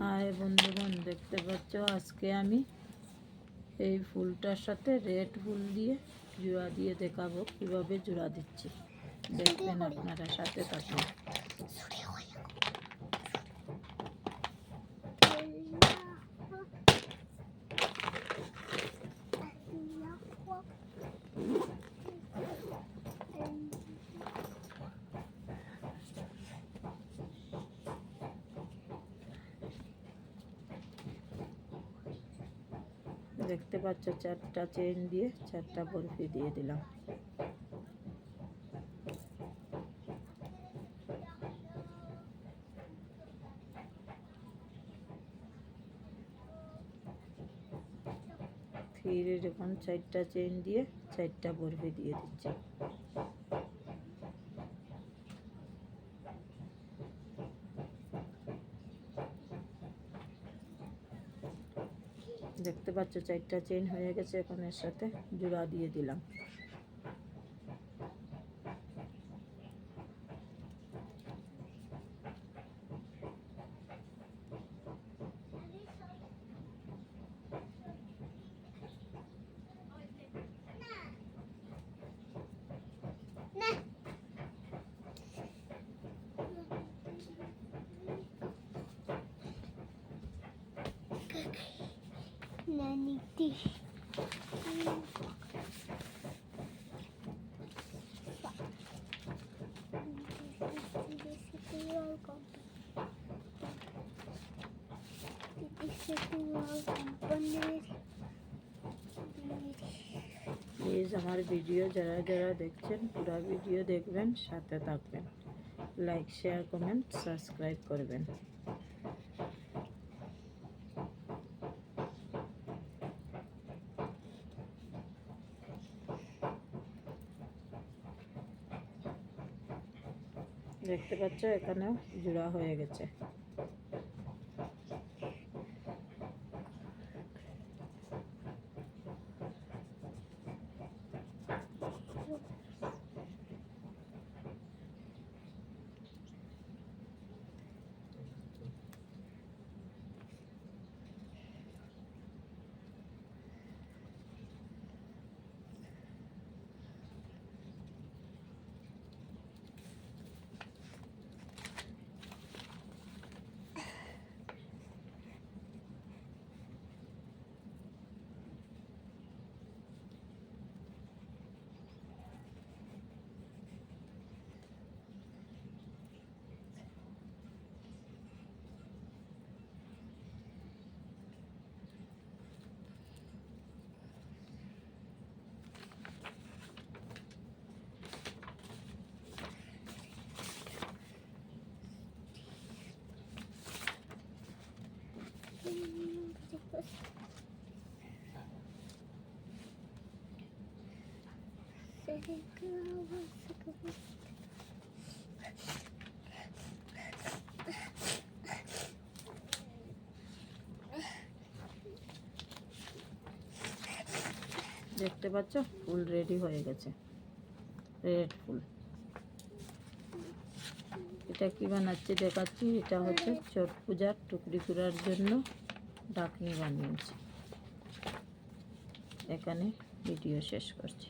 High বন্ধুগণ, দেখতে পাচ্ছ? আজকে আমি এই ফুলটার সাথে রেড ফুল দিয়ে জোড়া দিয়ে দেখাবো, কীভাবে জোড়া দিচ্ছি। দেখবেন আপনারা সাথে থাকুন। দেখতে পাচ্ছ, চারটা চেন দিয়ে চারটা বরফি দিয়ে দিলাম। ফিরে এরকম চারটা চেন দিয়ে চারটা বরফি দিয়ে দিচ্ছি। দেখতে পাচ্ছ চারটা চেন হয়ে গেছে এখন সাথে জোড়া দিয়ে দিলাম। Naniti. প্লিজ আমার ভিডিও যারা যারা দেখছেন, পুরো ভিডিও দেখবেন, সাথে থাকবেন লাইক শেয়ার কমেন্ট সাবস্ক্রাইব করবেন দেখতে পাচ্ছ এখানেও জোড়া হয়ে গেছে। দেখতে পাচ্ছ? ফুল রেডি হয়ে গেছে। রেড ফুল। এটা কি বানাচ্ছি দেখাচ্ছি? এটা হচ্ছে ছট পূজার টুকরি করার জন্য ডাকনি বানিয়েছি। এখানে ভিডিও শেষ করছি।